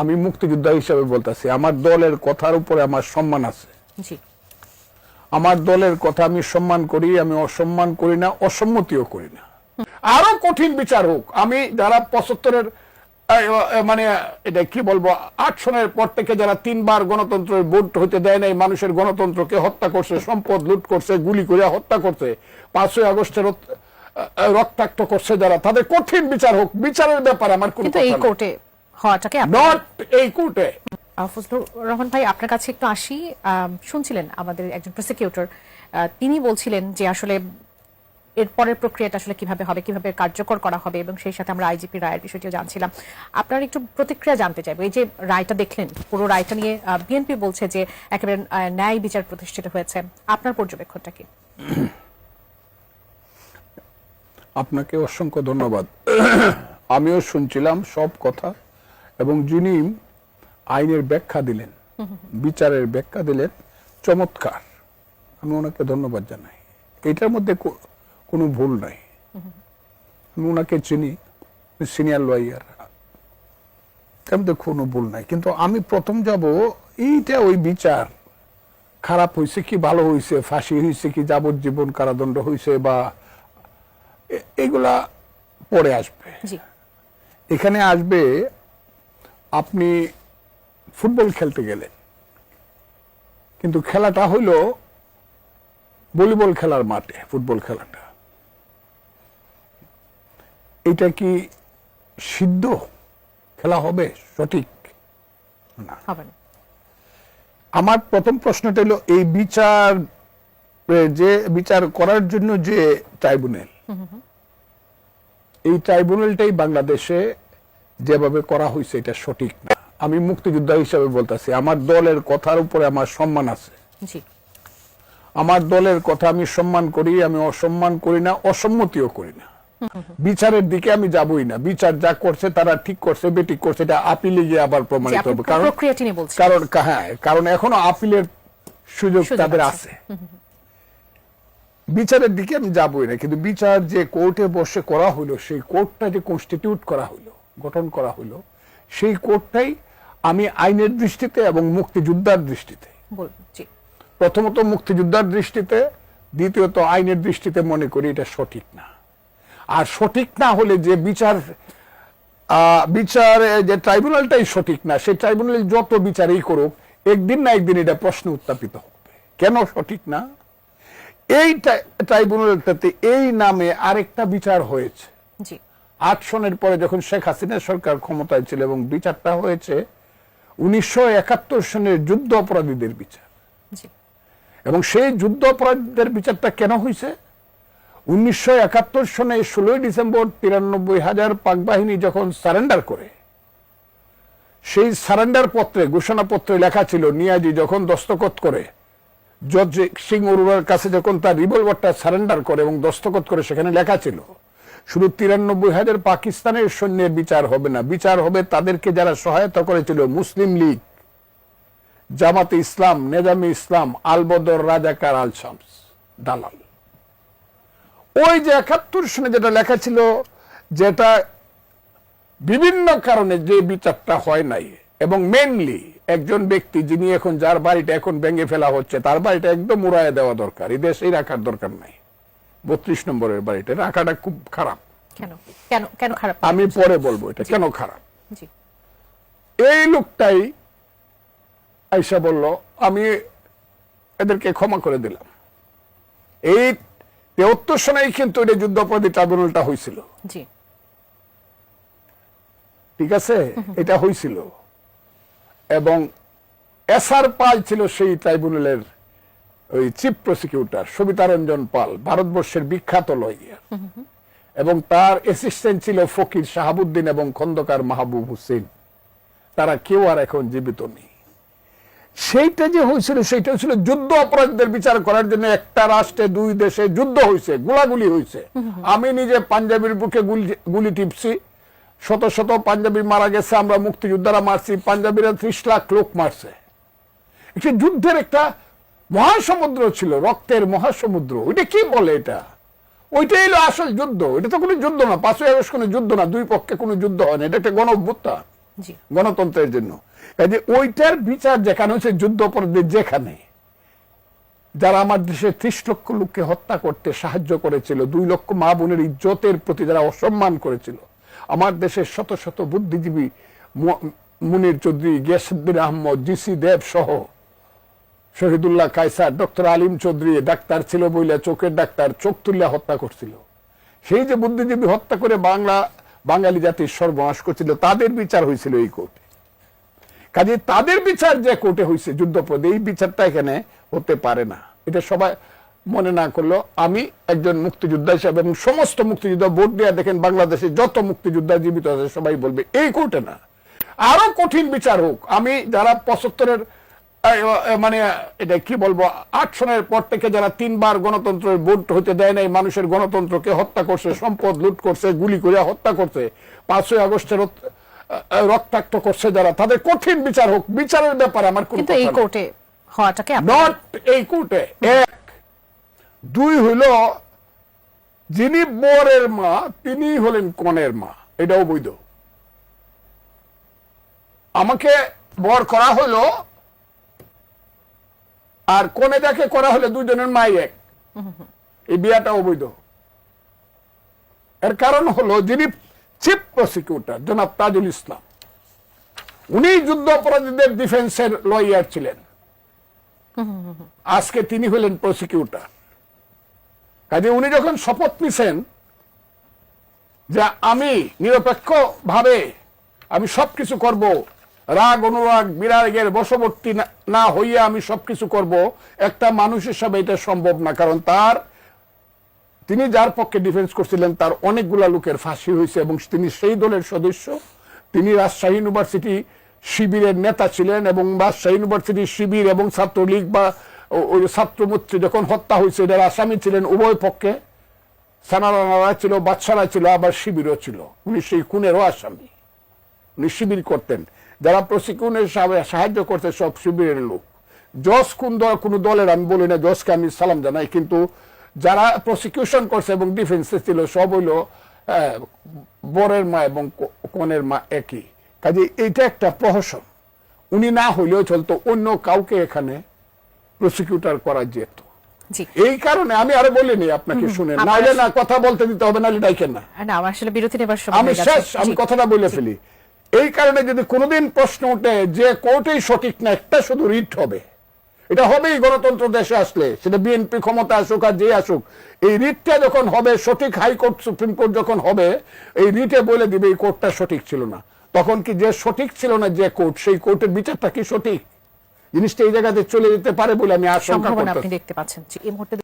আমি মুক্তিযোদ্ধা হিসাবে বলতেছি আমার দলের কথার উপরে আমার সম্মান আছে। আমার দলের কথা আমি সম্মান করি আমি অসম্মান করি না অসম্মতিও করি না। আরও কঠিন বিচার হোক আমি যারা পঁচাত্তরের মানে এটা কি বলব আট সনের পর থেকে যারা তিনবার গণতন্ত্রের ভোট হইতে দেয় নাই মানুষের গণতন্ত্রকে হত্যা করছে সম্পদ লুট করছে গুলি করে হত্যা করছে পাঁচই আগস্টের রক্তাক্ত করছে যারা তাদের কঠিন বিচার হোক বিচারের ব্যাপারে আমার কোনো এই কোর্টে হওয়াটাকে নট এই কোর্টে। ফজলুর রহমান ভাই আপনার কাছে একটু আসি। শুনছিলেন আমাদের একজন প্রসিকিউটর তিনি বলছিলেন যে আসলে এর পরের প্রক্রিয়াটা আসলে কীভাবে হবে কীভাবে কার্যকর করা হবে এবং সেই সাথে আমরা আইজিপি রায়ের বিষয়টিও জানছিলাম। আপনার একটু প্রতিক্রিয়া জানতে চাইব। এই যে রায়টা দেখলেন পুরো রায়টা নিয়ে বিএনপি বলছে যে একেবারে ন্যায় বিচার প্রতিষ্ঠিত হয়েছে। আপনার পর্যবেক্ষণটা কি? আপনাকে অসংখ্য ধন্যবাদ। আমিও শুনছিলাম সব কথা। এবং যিনি আইনের ব্যাখ্যা দিলেন বিচারের ব্যাখ্যা দিলেন চমৎকার। আমি ওনাকে ধন্যবাদ জানাই। এটার মধ্যে কোনো ভুল নাই। আমি ওনাকে চিনি সিনিয়র লয়ার। তার মধ্যে কোনো ভুল নাই। কিন্তু আমি প্রথম যাব এইটা ওই বিচার খারাপ হয়েছে কি ভালো হয়েছে ফাঁসি হয়েছে কি যাবজ্জীবন কারাদণ্ড হয়েছে বা এগুলা পরে আসবে। এখানে আসবে আপনি ফুটবল খেলতে গেলেন। কিন্তু খেলাটা হইল ভলিবল খেলার মাঠে ফুটবল খেলাটা। এটা কি সিদ্ধ? খেলা হবে? সঠিক? না। আমার প্রথম প্রশ্নটা হলো এই বিচার যে বিচার করার জন্য যে ট্রাইব্যুনাল এই ট্রাইব্যুনালটাই বাংলাদেশে যেভাবে করা হয়েছে এটা সঠিক না। আমি মুক্তিযোদ্ধা হিসাবে বলতেছি আমার দলের কথার উপরে আমার সম্মান আছে। আমার দলের কথা আমি সম্মান করি আমি অসম্মান করি না অসম্মতিও করি না। বিচারের দিকে আমি যাবই না। বিচার যা করছে তারা ঠিক করছে বেঠিক করছে এটা আপিলে গিয়ে আবার প্রমাণিত হবে। কারণ কারণ হ্যাঁ কারণ এখনও আপিলের সুযোগ তাদের আছে। আছে। বিচারের দিকে আমি যাবই না কিন্তু বিচার যে কোর্টে বসে করা হলো সেই কোর্টটা যে কনস্টিটিউট করা হলো গঠন করা হলো সেই কোর্টটাই আমি আইনের দৃষ্টিতে এবং মুক্তিযোদ্ধার দৃষ্টিতে। প্রথমত মুক্তিযোদ্ধার দৃষ্টিতে দ্বিতীয়ত আইনের দৃষ্টিতে মনে করি এটা সঠিক না। আর সঠিক না হলে যে বিচার বিচার যে ট্রাইব্যুনালটাই সঠিক না সেই ট্রাইব্যুনাল যত বিচারই করুক একদিন না একদিন এটা প্রশ্ন উত্থাপিত হবে। কেন সঠিক না? এই ট্রাইব্যুনালটাতে এই নামে আরেকটা বিচার হয়েছে। জি। আট সনের পরে যখন শেখ হাসিনা সরকার ক্ষমতায় ছিল এবং বিচারটা হয়েছে উনিশশো একাত্তর সনের যুদ্ধ অপরাধীদের বিচার। এবং সেই যুদ্ধ অপরাধীদের বিচারটা কেন হয়েছে? উনিশশো একাত্তর সনে ষোলোই ডিসেম্বর তিরানব্বই হাজার পাক বাহিনী যখন সারেন্ডার করে সেই সারেন্ডার পত্রে ঘোষণাপত্রে লেখা ছিল নিয়াজি যখন দস্তখত করে জজ সিং অরোরার কাছে যখন তার রিভলভারটা সারেন্ডার করে এবং দস্তখত করে সেখানে লেখা ছিল শুধু তিরানব্বই হাজার পাকিস্তানের সৈন্যের বিচার হবে না, বিচার হবে তাদেরকে যারা সহায়তা করেছিল মুসলিম লীগ, জামাতে ইসলাম, নেজামে ইসলাম, আলবদর, রাজাকার আল শামস দালাল। ওই যে একাত্তর সনে যেটা লেখা ছিল, যেটা বিভিন্ন কারণে যে বিচারটা হয় নাই, এবং মেনলি একজন ব্যক্তি যিনি এখন যার বাড়িটা এখন ভেঙে ফেলা হচ্ছে, তার বাড়িটা একদম উড়ায় দেওয়া দরকার, এই দেশেই রাখার দরকার নাই। বত্রিশ নম্বরের বাড়িটা রাখাটা খুব খারাপ। কেন? কেন কেন খারাপ? আমি পরে বলব এটা কেন খারাপ? জি। এই লোকটাই আইসা বলল আমি এদেরকে ক্ষমা করে দিলাম। এই তেহত্তর সনেই কিন্তু এটা যুদ্ধ অপরাধী ট্রাইব্যুনালটা হয়েছিল ঠিক আছে? এটা হয়েছিল এবং এসআর পাল ছিল সেই ট্রাইব্যুনালের ওই চিফ প্রসিকিউটর সবিতা রঞ্জন পাল, ভারতবর্ষের বিখ্যাত লয়ার এবং তার অ্যাসিস্ট্যান্ট ছিল ফকির শাহাবুদ্দিন এবং খন্দকার মাহবুব হুসেন। তারা কেউ আর এখন জীবিত নেই। সেইটা যে হয়েছিল সেটা ছিল যুদ্ধ অপরাধীদের বিচার করার জন্য একটা রাষ্ট্রে দুই দেশে যুদ্ধ হয়েছে, গোলাগুলি হয়েছে। আমি নিজে পাঞ্জাবির বুকে গুলি টিপছি। শত শত পাঞ্জাবি মারা গেছে, আমরা মুক্তিযোদ্ধারা মারছি, পাঞ্জাবিরা ত্রিশ লাখ লোক মারছে। একটি যুদ্ধের একটা মহাসমুদ্র ছিল রক্তের মহাসমুদ্র। ওইটা কি বলে এটা? ওইটাই হলো আসল যুদ্ধ। এটা তো কোনো যুদ্ধ না পাঁচই আগস্ট কোনো যুদ্ধ না দুই পক্ষে কোনো যুদ্ধ হয় না। এটা একটা গণ অভ্যুত্থান গণতন্ত্রের জন্য। কাজে ওইটার বিচার যেখানে হচ্ছে যুদ্ধ অপরাধীদের যেখানে। যারা আমার দেশে ত্রিশ লক্ষ লোককে হত্যা করতে সাহায্য করেছিল দুই লক্ষ মা বোনের ইজ্জতের প্রতি যারা অসম্মান করেছিল। আমার দেশের শত শত বুদ্ধিজীবী মুনির চৌধুরী গিয়াসুদ্দিন আহমদ জিসি দেব সহ শহীদুল্লাহ কায়সার, ডক্টর আলিম চৌধুরী ডাক্তার ছিল বইলে, চোখের ডাক্তার, চোখ তুলিয়া হত্যা করছিল। সেই যে বুদ্ধিজীবী হত্যা করে বাংলা, বাঙালি জাতির সর্বনাশ করছিল, তাদের বিচার হয়েছিল এই কোর্টে। কাজে তাদের বিচার যে কোর্টে হয়েছে যুদ্ধপদে এই বিচারটা এখানে হতে পারে না। এটা সবাই মনে না করল আমি একজন মুক্তিযোদ্ধা হিসাবে এবং সমস্ত মুক্তিযোদ্ধা ভোট দেওয়া দেখেন, বাংলাদেশে যত মুক্তিযোদ্ধা জীবিত আছে, সবাই বলবে, এই কোর্টে না। আরও কঠিন বিচার হোক। আমি যারা পঁচাত্তরের মানে এটা কি বলব? আট সনের পর থেকে যারা তিনবার গণতন্ত্রের ভোট হতে দেয় নাই মানুষের গণতন্ত্রকে হত্যা করছে সম্পদ লুট করছে গুলি করে হত্যা করছে পাঁচই আগস্টের রক্তাক্ত করছে যারা তাদের কঠিন বিচার হোক বিচারের ব্যাপারে আমার কোনো কিন্তু এই কোর্টে হওয়াটাকে নট এই কোর্টে এক। দুই হইল যিনি বরের মা তিনি হলেন কনের মা এটাও বৈধ। আমাকে বর করা হলো আর কোনে যাকে করা হলে দুজনের মাই এক। এই বিয়াটা অবৈধ। এর কারণ হলো যিনি চিফ প্রসিকিউটর, জনাব তাজুল ইসলাম। উনি যুদ্ধ অপরাধীদের ডিফেন্সের লয়ার ছিলেন। আজকে তিনি হলেন প্রসিকিউটর। কাজে উনি যখন শপথ নিছেন যে আমি নিরপেক্ষ ভাবে আমি সবকিছু করব রাগ, অনুরাগ বিরাগের বশবর্তী না- হইয়া আমি সবকিছু করব, একটা মানুষ হিসাবে এটা সম্ভব না। কারণ তার, তিনি যার পক্ষে ডিফেন্স করছিলেন, তার অনেকগুলা লোকের ফাঁসি হয়েছে এবং তিনি সেই দলের সদস্য। তিনি রাজশাহী ইউনিভার্সিটি শিবিরের নেতা ছিলেন এবং রাজশাহী ইউনিভার্সিটি শিবির এবং ছাত্রলীগ বা ওই ছাত্রমূর্তি যখন হত্যা হয়েছে এটার আসামি ছিলেন উভয় পক্ষে। সানারানারা ছিল বাচ্চারা ছিল, আবার শিবিরও ছিল। উনি সেই খুনেরও আসামি। উনি শিবির করতেন। যারা প্রসিকিউনের সাহায্য করতে সব শিবিরের লোক। জজ কোন দল কোন দলের আমি বলি না জজকে আমি সালাম জানাই কিন্তু যারা প্রসিকিউশন করছে এবং ডিফেন্সে ছিল সব হইল বরের মা এবং কনের মা একই। কাজে এইটা একটা প্রহসন। উনি না হইলেও চলতো অন্য কাউকে এখানে প্রসিকিউটর করা যেত। এই কারণে আমি আরও বলিনি আপনাকে শুনে। নাইলে না কথা বলতে দিতে হবে ডাইকেন না। আমি শেষ আমি কথাটা বলে ফেলি। এই কারণে যদি কোনোদিন প্রশ্ন উঠে যে কোর্টেই সঠিক না একটা শুধু রিট হবে। এটা হবেই গণতন্ত্র দেশে আসলে সেটা বিএনপি ক্ষমতা আসুক আর যে আসুক। এই রিটটা যখন হবে সঠিক হাইকোর্ট সুপ্রিম কোর্ট যখন হবে এই রিটে বলে দিবে এই কোর্টটা সঠিক ছিল না। তখন কি যে সঠিক ছিল না যে কোর্ট সেই কোর্টের বিচারটা কি সঠিক? জিনিসটা এই জায়গাতে চলে যেতে পারে বলে আমি আশঙ্কা করতে দেখতে পাচ্ছেন। এই মুহূর্তে